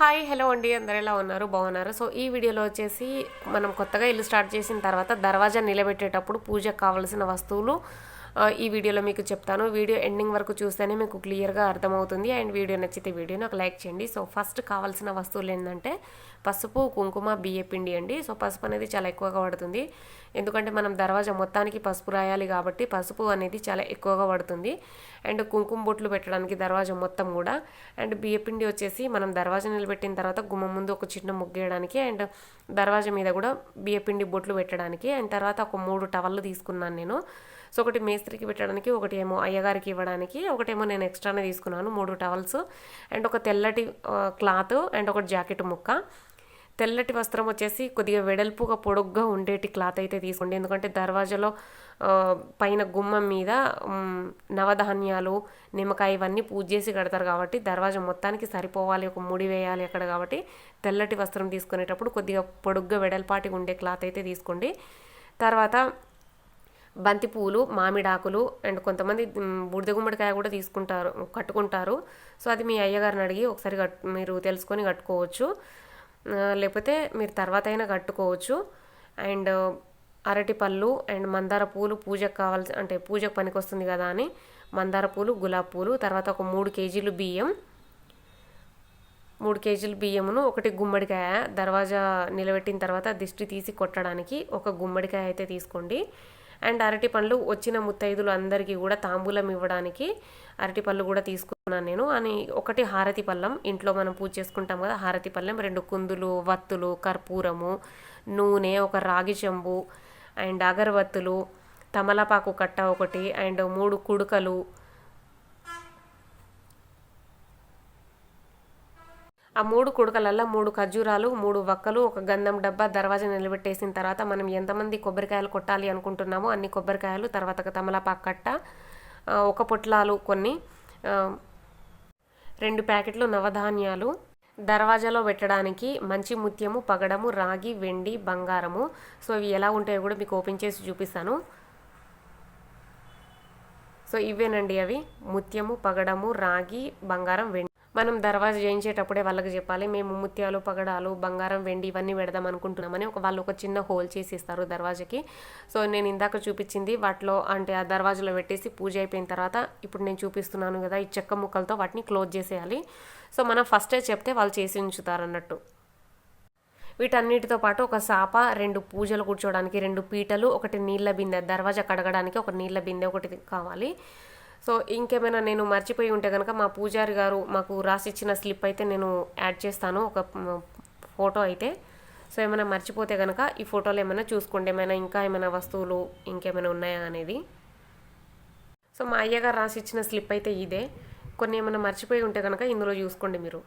Hi hello అండి. అందరు ఎలా ఉన్నారు? బాగున్నారు. సో ఈ వీడియోలో వచ్చేసి మనం కొత్తగా ఇల్లు స్టార్ట్ చేసిన తర్వాత దర్వాజా నిలబెట్టేటప్పుడు పూజకు కావలసిన వస్తువులు ఈ వీడియోలో మీకు చెప్తాను. వీడియో ఎండింగ్ వరకు చూస్తేనే మీకు క్లియర్గా అర్థమవుతుంది. అండ్ వీడియో నచ్చితే వీడియోని ఒక లైక్ చేయండి. సో ఫస్ట్ కావాల్సిన వస్తువులు ఏంటంటే పసుపు కుంకుమ బియ్య పిండి అండి. సో పసుపు అనేది చాలా ఎక్కువగా పడుతుంది ఎందుకంటే మనం దర్వాజా మొత్తానికి పసుపు రాయాలి కాబట్టి పసుపు అనేది చాలా ఎక్కువగా పడుతుంది అండ్ కుంకుమ బొట్లు పెట్టడానికి దర్వాజా మొత్తం కూడా. అండ్ బియ్యపిండి వచ్చేసి మనం దర్వాజా నిలబెట్టిన తర్వాత గుమ్మం ముందు ఒక చిన్న ముగ్గేయడానికి అండ్ దర్వాజా మీద కూడా బియ్యపిండి బొట్లు పెట్టడానికి. అండ్ తర్వాత ఒక మూడు టవల్లు తీసుకున్నాను నేను. సో ఒకటి మేస్త్రికి పెట్టడానికి ఒకటి ఏమో అయ్యగారికి ఇవ్వడానికి ఒకటేమో నేను ఎక్స్ట్రానే తీసుకున్నాను మూడు టవల్స్. అండ్ ఒక తెల్లటి క్లాత్ అండ్ ఒక జాకెట్ ముక్క. తెల్లటి వస్త్రం వచ్చేసి కొద్దిగా వెడల్పుగా పొడుగ్గా ఉండేటి క్లాత్ అయితే తీసుకోండి. ఎందుకంటే దర్వాజాలో పైన గుమ్మం మీద నవధాన్యాలు నిమ్మకాయ ఇవన్నీ పూజ చేసి కడతారు కాబట్టి దర్వాజా మొత్తానికి సరిపోవాలి ఒక ముడి వేయాలి అక్కడ కాబట్టి తెల్లటి వస్త్రం తీసుకునేటప్పుడు కొద్దిగా పొడుగ్గా వెడల్పాటి ఉండే క్లాత్ అయితే తీసుకోండి. తర్వాత బంతి మామిడాకులు అండ్ కొంతమంది బూడిద గుమ్మడికాయ కూడా తీసుకుంటారు కట్టుకుంటారు. సో అది మీ అయ్యగారిని అడిగి ఒకసారి కట్ మీరు తెలుసుకొని కట్టుకోవచ్చు. లేకపోతే మీరు తర్వాత అయినా కట్టుకోవచ్చు. అండ్ అరటి పళ్ళు అండ్ మందార పూలు పూజకు కావాల్సి అంటే పూజకు పనికొస్తుంది కదా అని మందార పూలు గులాబీ పూలు తర్వాత ఒక మూడు కేజీలు బియ్యం. మూడు కేజీలు బియ్యమును ఒకటి గుమ్మడికాయ దర్వాజా నిలబెట్టిన తర్వాత దిష్టి తీసి కొట్టడానికి ఒక గుమ్మడికాయ అయితే తీసుకోండి. అండ్ అరటి పండ్లు వచ్చిన ముత్తైదులు అందరికీ కూడా తాంబూలం ఇవ్వడానికి అరటి పళ్ళు కూడా తీసుకున్నాను నేను. అని ఒకటి హారతి పళ్ళం. ఇంట్లో మనం పూజ చేసుకుంటాం కదా హారతి పళ్ళెం. రెండు కుందులు వత్తులు కర్పూరము నూనె ఒక రాగి చెంబు అండ్ అగరవత్తులు తమలపాకు కట్ట ఒకటి అండ్ మూడు కుడుకలు ఆ మూడు కుడకలల్లో మూడు ఖర్జూరాలు మూడు వక్కలు ఒక గంధం డబ్బా దర్వాజా నిలబెట్టేసిన తర్వాత మనం ఎంతమంది కొబ్బరికాయలు కొట్టాలి అనుకుంటున్నామో అన్ని కొబ్బరికాయలు తర్వాత తమలపాకు కట్ట ఒక పొట్లాలు కొన్ని రెండు ప్యాకెట్లు నవధాన్యాలు. దర్వాజాలో పెట్టడానికి మంచి ముత్యము పగడము రాగి వెండి బంగారము. సో ఇవి ఎలా ఉంటాయో కూడా మీకు ఓపెన్ చేసి చూపిస్తాను. సో ఇవేనండి అవి. ముత్యము పగడము రాగి బంగారం వెండి. మనం దర్వాజా చేయించేటప్పుడే వాళ్ళకి చెప్పాలి మేము ముత్యాలు పగడాలు బంగారం వెండి ఇవన్నీ పెడదాం అనుకుంటున్నామని ఒక వాళ్ళు ఒక చిన్న హోల్ చేసి ఇస్తారు దర్వాజాకి. సో నేను ఇందాక చూపించింది వాటిలో అంటే ఆ దర్వాజాలో పెట్టేసి పూజ అయిపోయిన తర్వాత ఇప్పుడు నేను చూపిస్తున్నాను కదా ఈ చెక్క ముక్కలతో వాటిని క్లోజ్ చేసేయాలి. సో మనం ఫస్టే చెప్తే వాళ్ళు చేసి ఉంచుతారు అన్నట్టు వీటన్నిటితో పాటు ఒక సాప రెండు పూజలు కూర్చోవడానికి రెండు పీటలు ఒకటి నీళ్ళ బిందె దర్వాజా కడగడానికి ఒక నీళ్ళ బిందె ఒకటి కావాలి. సో ఇంకేమైనా నేను మర్చిపోయి ఉంటే కనుక మా పూజారి గారు మాకు రాసిచ్చిన స్లిప్ అయితే నేను యాడ్ చేస్తాను. ఒక ఫోటో అయితే. సో ఏమైనా మర్చిపోతే కనుక ఈ ఫోటోలో ఏమైనా చూసుకోండి. ఏమైనా ఇంకా ఏమైనా వస్తువులు ఇంకేమైనా ఉన్నాయా అనేది. సో మా అయ్యగారు రాసిచ్చిన స్లిప్ అయితే ఇదే. కొన్ని ఏమైనా మర్చిపోయి ఉంటే కనుక ఇందులో చూసుకోండి మీరు.